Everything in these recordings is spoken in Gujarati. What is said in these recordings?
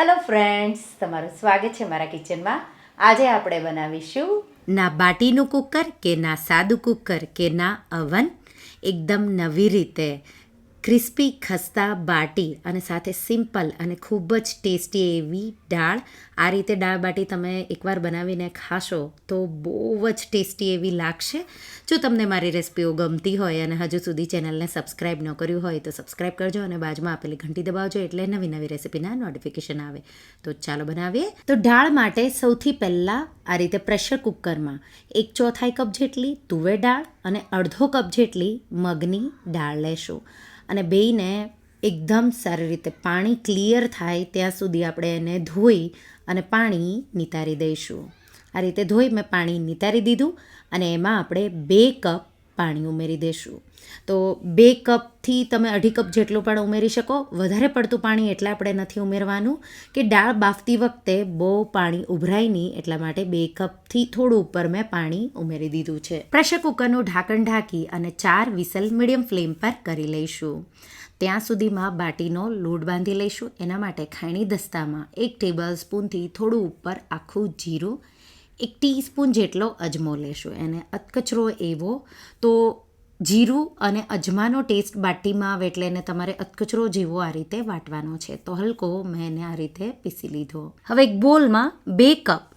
ફ્રેન્ડ્સ તમારું સ્વાગત છે મારા કિચનમાં આજે આપણે બનાવીશું ના બાટીનું કુકર કે ના સાદું કુકર કે ના અવન એકદમ નવી રીતે. ક્રિસ્પી, ખસ્તા, બાટી અને સાથે સિમ્પલ અને ખૂબ જ ટેસ્ટી એવી દાળ. આ રીતે દાળ બાટી તમે એકવાર બનાવીને ખાશો તો બહુ જ ટેસ્ટી એવી લાગશે. જો તમને મારી રેસિપીઓ ગમતી હોય અને હજુ સુધી ચેનલને સબસ્ક્રાઇબ ન કર્યું હોય તો સબસ્ક્રાઈબ કરજો અને બાજુમાં આપેલી ઘંટી દબાવજો એટલે નવી નવી રેસિપીના નોટિફિકેશન આવે. તો ચાલો બનાવીએ. તો દાળ માટે સૌથી પહેલાં આ રીતે પ્રેશર કુકરમાં એક ચોથાઈ કપ જેટલી તુવેર દાળ અને અડધો કપ જેટલી મગની દાળ લેશું. અને બેયને એકદમ સારી રીતે પાણી ક્લિયર થાય ત્યાં સુધી આપણે એને ધોઈ અને પાણી નિતારી દઈશું. આ રીતે ધોઈ મેં પાણી નિતારી દીધું અને એમાં આપણે બે કપ પાણી ઉમેરી દઈશું તો બે કપથી તમે અઢી કપ જેટલું પણ ઉમેરી શકો. વધારે પડતું પાણી એટલે આપણે નથી ઉમેરવાનું કે દાળ બાફતી વખતે બહુ પાણી ઉભરાય નહીં એટલા માટે બે કપથી થોડું ઉપર મેં પાણી ઉમેરી દીધું છે. પ્રેશર કુકરનું ઢાંકણ ઢાંકી અને ચાર વિસલ મીડિયમ ફ્લેમ પર કરી લઈશું. ત્યાં સુધીમાં બાટીનો લોટ બાંધી લઈશું. એના માટે ખાયણી દસ્તામાં એક ટેબલ સ્પૂનથી થોડું ઉપર આખું જીરું એક ટીસ્પૂન જેટલો અજમો લેશું. એને અતકચરો એવો તો જીરું અને અજમાનો ટેસ્ટ બાટીમાં આવે એટલે એને તમારે અતકચરો જેવો આ રીતે વાટવાનો છે. તો હલકો મેં એને આ રીતે પીસી લીધો. હવે એક બોલમાં બે કપ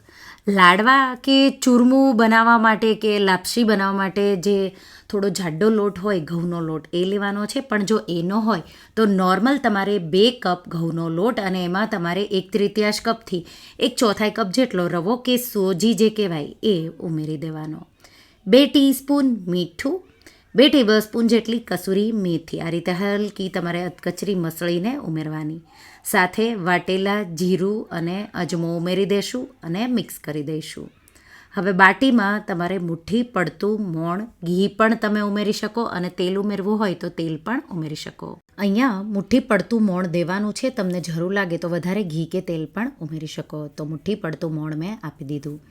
લાડવા કે ચૂરમું બનાવવા માટે કે લાપસી બનાવવા માટે જે થોડો જાડો લોટ હોય, ઘઉંનો લોટ, એ લેવાનો છે. પણ જો એનો હોય, તો નોર્મલ તમારે બે કપ ઘઉંનો લોટ અને એમાં તમારે એક તૃતીયાંશ કપથી એક ચોથાઈ કપ જેટલો રવો કે સોજી જે કહેવાય, એ ઉમેરી દેવાનો. બે ટીસ્પૂન મીઠું, બે ટેબલ સ્પૂન જેટલી કસૂરી મેથી. આ રીતે હલકી તમારે અધકચરી મસળીને ઉમેરવાની. સાથે વાટેલા જીરું અને અજમો ઉમેરી દઈશું અને મિક્સ કરી દઈશું. હવે બાટીમાં તમારે મુઠ્ઠી, પડતું, મોણ, ઘી પણ તમે ઉમેરી શકો અને તેલ ઉમેરવું હોય તો તેલ પણ ઉમેરી શકો. અહીંયા મુઠ્ઠી, પડતું, મોણ દેવાનું છે. તમને જરૂર લાગે તો વધારે ઘી કે તેલ પણ ઉમેરી શકો. તો મુઠ્ઠી, પડતું, મોણ મેં આપી દીધું.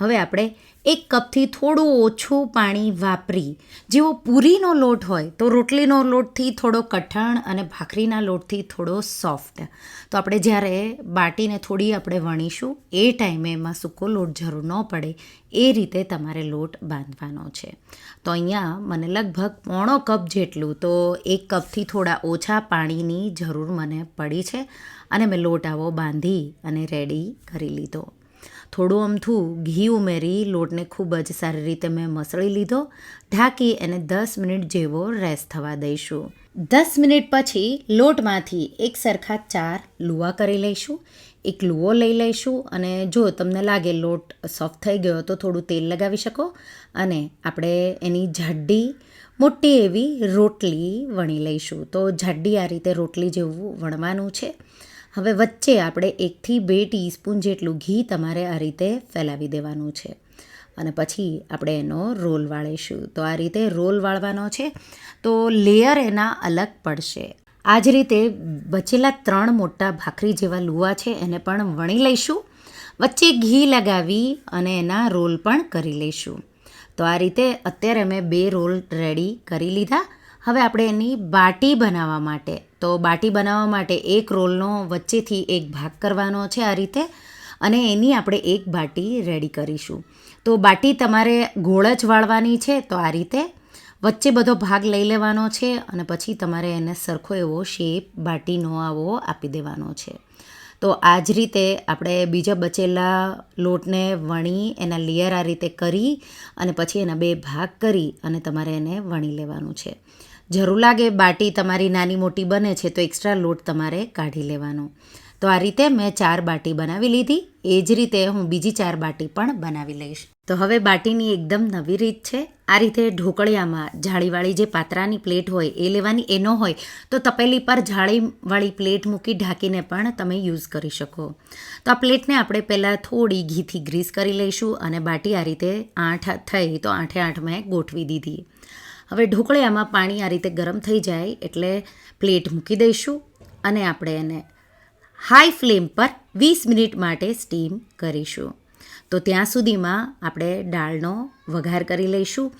હવે આપણે એક કપથી થોડું ઓછું પાણી વાપરી. જેવો પૂરીનો લોટ હોય તો રોટલીનો લોટથી થોડો કઠણ અને ભાખરીના લોટથી થોડો સોફ્ટ. તો આપણે જ્યારે બાટીને થોડી આપણે વણીશું, એ ટાઈમે એમાં સૂકો લોટ જરૂર ન પડે, એ રીતે તમારે લોટ બાંધવાનો છે. તો અહીંયા મને લગભગ પોણો કપ જેટલું તો એક કપથી થોડા ઓછા પાણીની જરૂર મને પડી છે અને મેં લોટ આવો બાંધી અને રેડી કરી લીધો. થોડું અમથું ઘી ઉમેરી, લોટને ખૂબ જ સારી રીતે મેં મસળી લીધો. ઢાંકી એને દસ મિનિટ જેવો રેસ્ટ થવા દઈશું. દસ મિનિટ પછી લોટમાંથી એક સરખા ચાર લુવા કરી લઈશું. એક લુવો લઈ લઈશું અને જો તમને લાગે લોટ સોફ્ટ થઈ ગયો તો થોડું તેલ લગાવી શકો અને આપણે એની જાડી મોટી એવી રોટલી વણી લઈશું. તો જાડી આ રીતે રોટલી જેવું વણવાનું છે. હવે વચ્ચે આપણે એકથી બે ટીસ્પૂન જેટલું ઘી તમારે આ રીતે ફેલાવી દેવાનું છે. અને પછી આપણે એનો રોલ વાળીશું. તો આ રીતે રોલ વાળવાનો છે. તો લેયર એના અલગ પડશે. આ જ રીતે બચેલા ત્રણ મોટા ભાખરી જેવા લુવા છે એને પણ વણી લઈશું. વચ્ચે ઘી લગાવી અને એના રોલ પણ કરી લઈશું. તો આ રીતે અત્યારે મેં બે રોલ રેડી કરી લીધા. હવે આપણે એની બાટી બનાવવા માટે. તો બાટી બનાવવા માટે એક રોલનો વચ્ચેથી એક ભાગ કરવાનો છે આ રીતે, અને એની આપણે એક બાટી રેડી કરીશું. તો બાટી તમારે ગોળ જ વાળવાની છે તો આ રીતે વચ્ચે બધો ભાગ લઈ લેવાનો છે, અને પછી તમારે એને સરખો એવો શેપ બાટીનો આવો આપી દેવાનો છે. તો આ જ રીતે આપણે બીજા બચેલા લોટને વણી, એના લેયર આ રીતે કરી, અને પછી એના બે ભાગ કરી, અને તમારે એને વણી લેવાનું છે. જરૂર લાગે બાટી તમારી નાની મોટી બને છે તો એક્સ્ટ્રા લોટ તમારે કાઢી લેવાનો. તો આ રીતે મેં ચાર બાટી બનાવી લીધી. એ જ રીતે હું બીજી ચાર બાટી પણ બનાવી લઈશ. તો હવે બાટીની એકદમ નવી રીત છે. આ રીતે ઢોકળિયામાં જાળીવાળી જે પાત્રાની પ્લેટ હોય એ લેવાની. એ ન હોય તો તપેલી પર જાળીવાળી પ્લેટ મૂકી ઢાંકીને પણ તમે યુઝ કરી શકો. તો આ પ્લેટને આપણે પહેલાં થોડી ઘીથી ગ્રીસ કરી લઈશું અને બાટી આ રીતે આઠ થઈ તો આઠે આઠ મેં ગોઠવી દીધી. હવે ઢોકળિયામાં પાણી આ રીતે ગરમ થઈ જાય એટલે પ્લેટ મૂકી દઈશું અને આપણે એને હાઈ ફ્લેમ પર વીસ મિનિટ માટે સ્ટીમ કરીશું. તો ત્યાં સુધીમાં આપણે દાળનો વઘાર કરી લઈશું.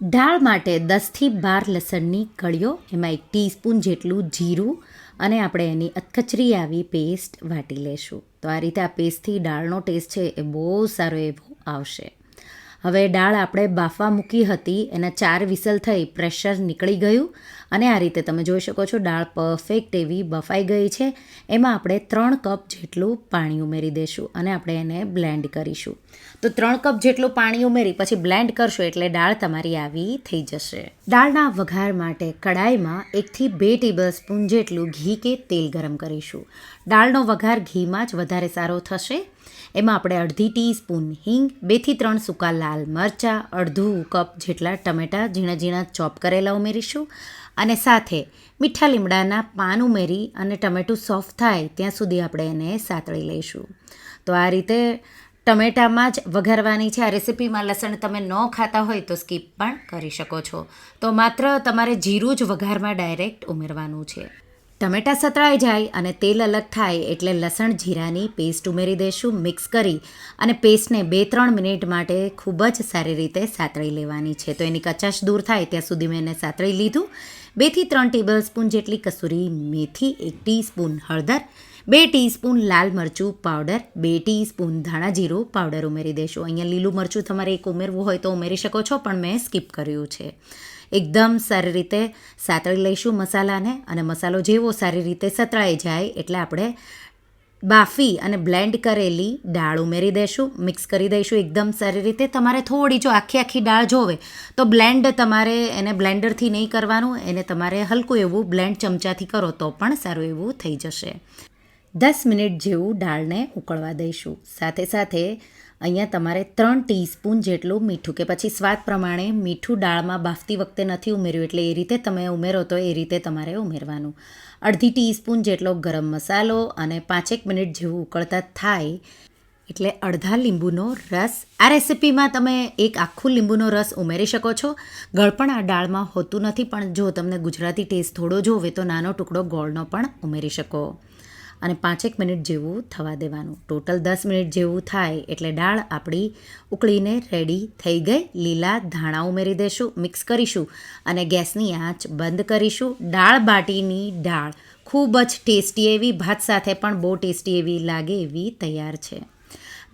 દાળ માટે દસથી બાર લસણની કળીઓ, એમાં એક ટીસ્પૂન જેટલું જીરું અને આપણે એની અતકચરી આવી પેસ્ટ વાટી લેશું તો આ રીતે આ પેસ્ટથી દાળનો ટેસ્ટ છે એ બહુ સારો એવો આવશે. હવે દાળ આપણે બાફવા મૂકી હતી, એના ચાર વિસલ થઈ પ્રેશર નીકળી ગયું. અને આ રીતે તમે જોઈ શકો છો દાળ પરફેક્ટ એવી બફાઈ ગઈ છે. એમાં આપણે ત્રણ કપ જેટલું પાણી ઉમેરી દઈશું અને આપણે એને બ્લેન્ડ કરીશું. તો ત્રણ કપ જેટલું પાણી ઉમેરી, પછી બ્લેન્ડ કરશો એટલે દાળ તમારી આવી થઈ જશે. દાળના વઘાર માટે કડાઈમાં એકથી બે ટેબલ સ્પૂન જેટલું ઘી કે તેલ ગરમ કરીશું. દાળનો વઘાર ઘીમાં જ વધારે સારો થશે. એમાં આપણે અડધી ટીસ્પૂન હિંગ, બેથી ત્રણ સૂકા લાલ મરચાં, અડધું કપ જેટલા ટમેટાં ઝીણા ઝીણા ચોપ કરેલા ઉમેરીશું અને સાથે મીઠા લીમડાના પાન ઉમેરી અને ટમેટું સોફ્ટ થાય ત્યાં સુધી આપણે એને સાતળી લઈશું. તો આ રીતે ટમેટામાં જ વઘારવાની છે. આ રેસિપીમાં લસણ તમે ન ખાતા હોય તો સ્કીપ પણ કરી શકો છો. તો માત્ર તમારે જીરું જ વઘારમાં ડાયરેક્ટ ઉમેરવાનું છે. ટમેટાં સતળાઈ જાય અને તેલ અલગ થાય એટલે લસણ, જીરાની પેસ્ટ ઉમેરી દઈશું મિક્સ કરી અને પેસ્ટને બે ત્રણ મિનિટ માટે ખૂબ જ સારી રીતે સાતળી લેવાની છે. તો એની કચાશ દૂર થાય ત્યાં સુધી મેં એને સાતળી લીધું. બેથી ત્રણ ટેબલ સ્પૂન જેટલી કસૂરી મેથી, એક ટીસ્પૂન હળદર બે ટીસ્પૂન લાલ મરચું પાવડર, બે ટીસ્પૂન ધાણા જીરું પાવડર ઉમેરી દઈશું અહીંયા લીલું મરચું તમારે એક ઉમેરવું હોય તો ઉમેરી શકો છો, પણ મેં સ્કીપ કર્યું છે. એકદમ સારી રીતે સાતળી લઈશું મસાલાને, અને મસાલો જેવો સારી રીતે સતળાઈ જાય એટલે આપણે બાફી અને બ્લેન્ડ કરેલી દાળ ઉમેરી દઈશું મિક્સ કરી દઈશું એકદમ સારી રીતે. તમારે થોડી જો આખી આખી દાળ જોવે, તો બ્લેન્ડ તમારે એને બ્લેન્ડરથી નહીં કરવાનું, એને તમારે હલકું એવું બ્લેન્ડ ચમચાથી કરો તો પણ સારું એવું થઈ જશે. દસ મિનિટ જેવું દાળને ઉકળવા દઈશું. સાથે સાથે અહીંયા તમારે ત્રણ ટીસ્પૂન જેટલું મીઠું કે પછી સ્વાદ પ્રમાણે મીઠું દાળમાં બાફતી વખતે નથી ઉમેર્યું, એટલે એ રીતે તમે ઉમેરો તો એ રીતે તમારે ઉમેરવાનું. અડધી ટીસ્પૂન જેટલો ગરમ મસાલો અને પાંચેક મિનિટ જેવું ઉકળતા થાય, એટલે અડધા લીંબુનો રસ. આ રેસિપીમાં તમે એક આખું લીંબુનો રસ ઉમેરી શકો છો. ગળપણ આ દાળમાં હોતું નથી, પણ જો તમને ગુજરાતી ટેસ્ટ થોડો જોવે તો નાનો ટુકડો ગોળનો પણ ઉમેરી શકો. અને પાંચેક મિનિટ જેવું થવા દેવાનું. ટોટલ દસ મિનિટ જેવું થાય એટલે દાળ આપણી ઉકળીને રેડી થઈ ગઈ. લીલા ધાણા ઉમેરી દઈશું મિક્સ કરીશું અને ગેસની આંચ બંધ કરીશું. દાળ બાટીની દાળ. ખૂબ જ ટેસ્ટી એવી, ભાત સાથે પણ બહુ ટેસ્ટી એવી લાગે એવી તૈયાર છે.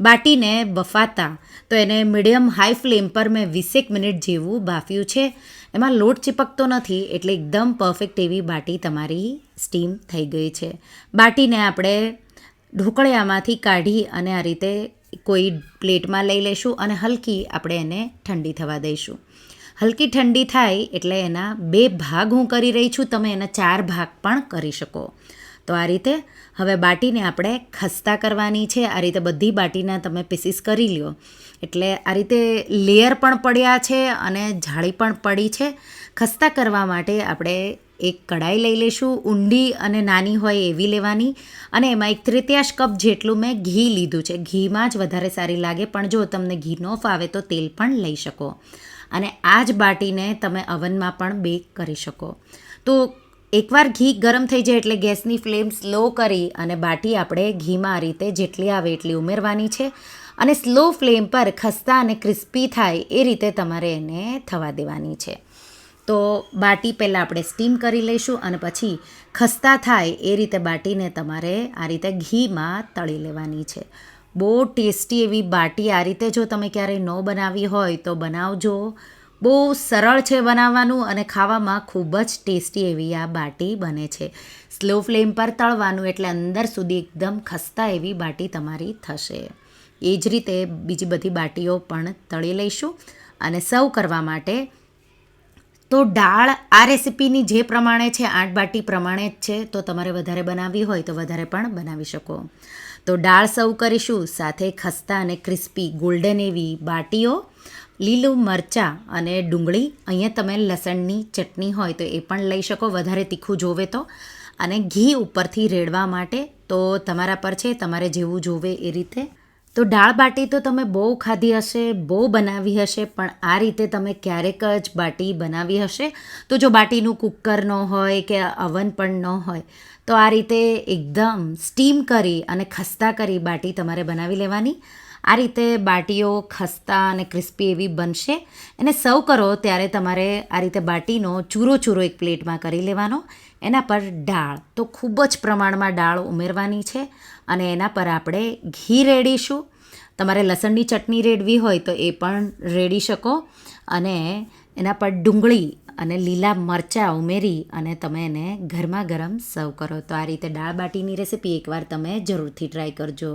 બાટીને બફાતા. તો એને મીડિયમ હાઈ ફ્લેમ પર મેં વીસેક મિનિટ જેવું બાફ્યું છે. એમાં લોટ ચીપકતો નથી એટલે એકદમ પરફેક્ટ એવી બાટી તમારી સ્ટીમ થઈ ગઈ છે. બાટીને આપણે ઢોકળિયામાંથી કાઢી અને આ રીતે કોઈ પ્લેટમાં લઈ લઈશું અને હલકી આપણે એને ઠંડી થવા દઈશું. હલકી ઠંડી થાય એટલે એના બે ભાગ હું કરી રહી છું. તમે એના ચાર ભાગ પણ કરી શકો. તો આ રીતે હવે બાટીને આપણે ખસ્તા કરવાની છે. આ રીતે બધી બાટીના તમે પીસીસ કરી લ્યો. એટલે આ રીતે લેયર પણ પડ્યા છે અને જાળી પણ પડી છે. ખસ્તા કરવા માટે આપણે એક કડાઈ લઈ લઈશું. ઊંડી અને નાની હોય એવી લેવાની. અને એમાં એક તૃતીયાશ કપ જેટલું મેં ઘી લીધું છે. ઘીમાં જ વધારે સારી લાગે, પણ જો તમને ઘી ન ફાવે તો તેલ પણ લઈ શકો. અને આ જ બાટીને તમે અવનમાં પણ બેક કરી શકો. તો એકવાર ઘી ગરમ થઈ જાય એટલે ગેસની ફ્લેમ સ્લો કરી અને બાટી આપણે ઘીમાં આ રીતે જેટલી આવે એટલી ઉમેરવાની છે. અને સ્લો ફ્લેમ પર ખસ્તા અને ક્રિસ્પી થાય એ રીતે તમારે એને થવા દેવાની છે. તો બાટી પહેલાં આપણે સ્ટીમ કરી લઈશું અને પછી ખસ્તા થાય એ રીતે બાટીને તમારે આ રીતે ઘીમાં તળી લેવાની છે. બહુ ટેસ્ટી એવી બાટી આ રીતે જો તમે ક્યારેય ન બનાવી હોય તો બનાવજો. બહુ સરળ છે બનાવવાનું અને ખાવામાં ખૂબ જ ટેસ્ટી એવી આ બાટી બને છે. સ્લો ફ્લેમ પર તળવાનું એટલે અંદર સુધી એકદમ ખસ્તા એવી બાટી તમારી થશે. એ જ રીતે બીજી બધી બાટીઓ પણ તળી લઈશું અને સર્વ કરવા માટે તો દાળ આ રેસિપીની જે પ્રમાણે છે, આઠ બાટી પ્રમાણે જ છે, તો તમારે વધારે બનાવવી હોય તો વધારે પણ બનાવી શકો. તો દાળ સર્વ કરીશું, સાથે ખસ્તા અને ક્રિસ્પી, ગોલ્ડન એવી બાટીઓ લીલું મરચાં અને ડુંગળી, અહીંયા તમે લસણની ચટણી હોય તો એ પણ લઈ શકો, વધારે તીખું જોવે તો. અને ઘી ઉપરથી રેડવા માટે તો તમારા પર છે, તમારે જેવું જોવે એ રીતે. તો દાળ બાટી તો તમે બહુ ખાધી હશે, બહુ બનાવી હશે, પણ આ રીતે તમે ક્યારેક જ બાટી બનાવી હશે. તો જો બાટીનું કુકર ન હોય કે અવન પણ ન હોય, તો આ રીતે એકદમ સ્ટીમ કરી અને ખસ્તા કરી બાટી તમારે બનાવી લેવાની. આ રીતે બાટીઓ ખસ્તા અને ક્રિસ્પી એવી બનશે. એને સર્વ કરો ત્યારે તમારે આ રીતે બાટીનો ચૂરો ચૂરો એક પ્લેટમાં કરી લેવાનો. એના પર દાળ તો ખૂબ જ પ્રમાણમાં દાળ ઉમેરવાની છે અને એના પર આપણે ઘી રેડીશું. તમારે લસણની ચટણી રેડવી હોય તો એ પણ રેડી શકો અને એના પર ડુંગળી અને લીલા મરચાં ઉમેરી અને તમે એને ગરમા ગરમ સર્વ કરો. તો આ રીતે દાળ બાટીની રેસીપી એકવાર તમે જરૂરથી ટ્રાય કરજો.